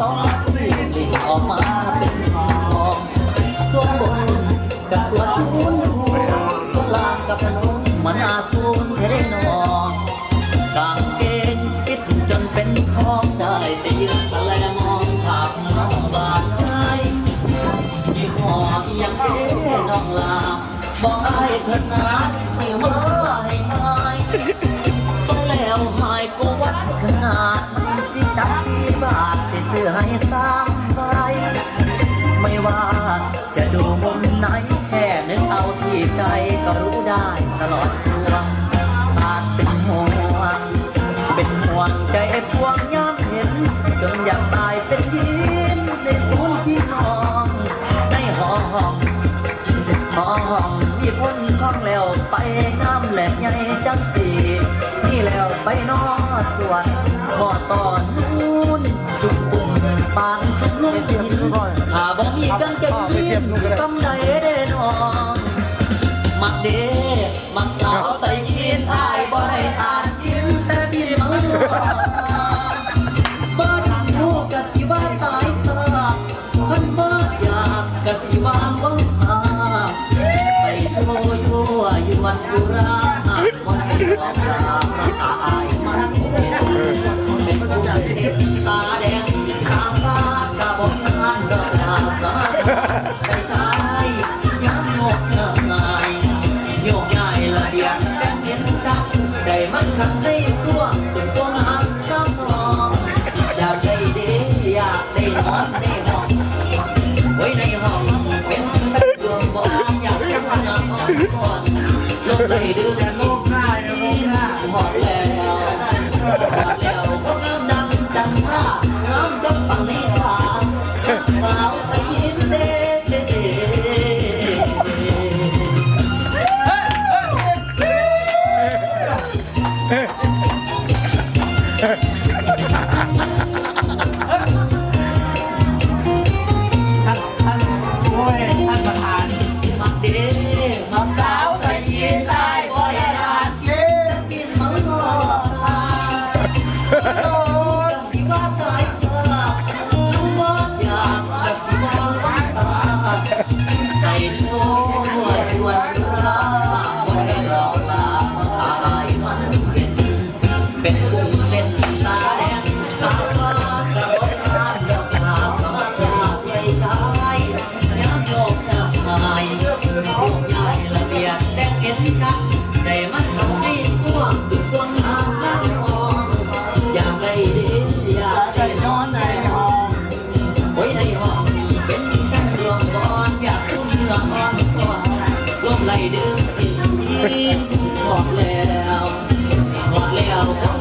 ต้อ องมีคนท้องแล้วไปนะ ดอกดาว เป็นกุ้งเส้นตาแดงสาวฟ้ากระบอกทานดอกลาพระยาใหญ่ชายย้ำโยกย้ำหายโยกย้ายระเบียบแต่เห็นชัดใจมันทำให้ตัวคนหางนั่งมองอย่ากได้ดีอย่ากได้นอนในห้องไว้ในห้องเป็นกันรวมบอนอย่าคุ้มเนื้ออ่อนก่อนลมไหลดึงอินบอกแล้วห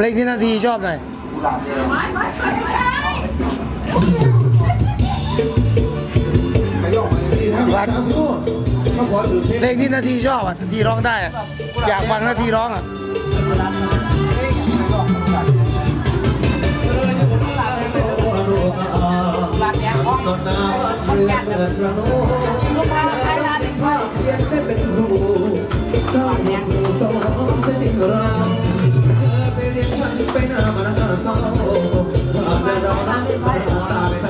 เพลงที่นาทีชอบหน่อยวันเพลงที่นาทีชอบอะนาทีร้องได้อะอยากฟังนาทีร้องอะบาดแผลของคนแก่นลูกค้าใช้ร้า นนี้ว่าบาดแผล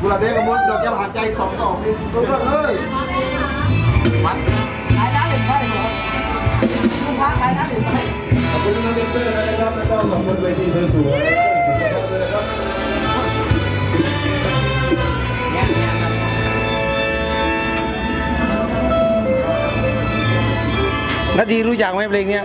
บุรเดกมดดอกยาผ่านใจสองดอกนี่ก็เอ้ยมันขายร้านหรือไม่ลูกค้าขายร้านหรือไม่ขอบคุณน้องเดนเซอร์นะครับแล้วก็ขอบคุณเวทีสวยๆสุดยอดเลยนะครับนาทีรู้จักไหมเพลงเนี้ย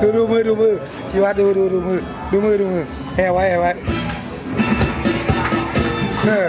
ดูดูมือดูมือชีวัดดูดูดูมือดูมือดูมือแห่ไว้แห่ไว้เออ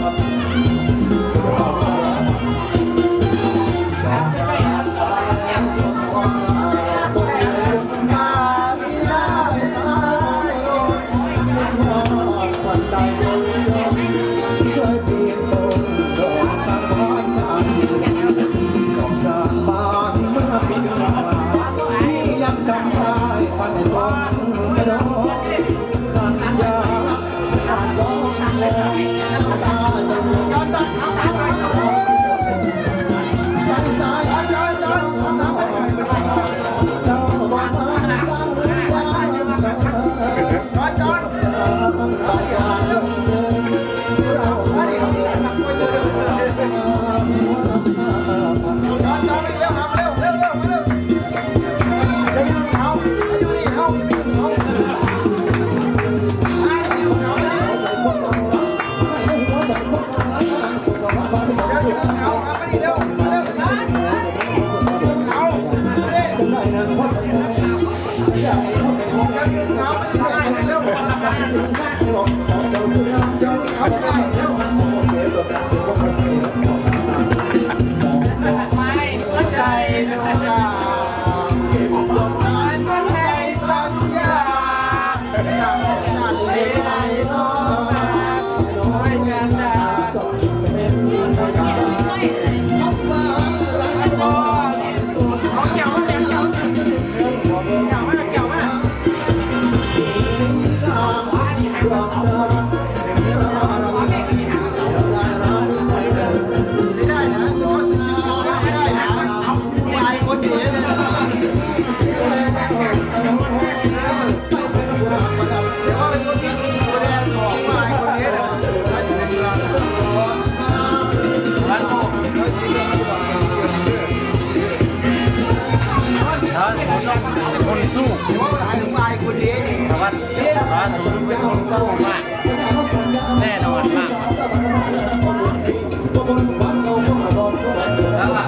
ครับจากบ้านเมื่อปีกว่า Oh bayan. เลย คนสู้ถือว่าถึงลายคุณเลี้ยงแต่ว่าแต่ว่าสูงเป็นคนสู้มากแน่นอนมากแล้วอะ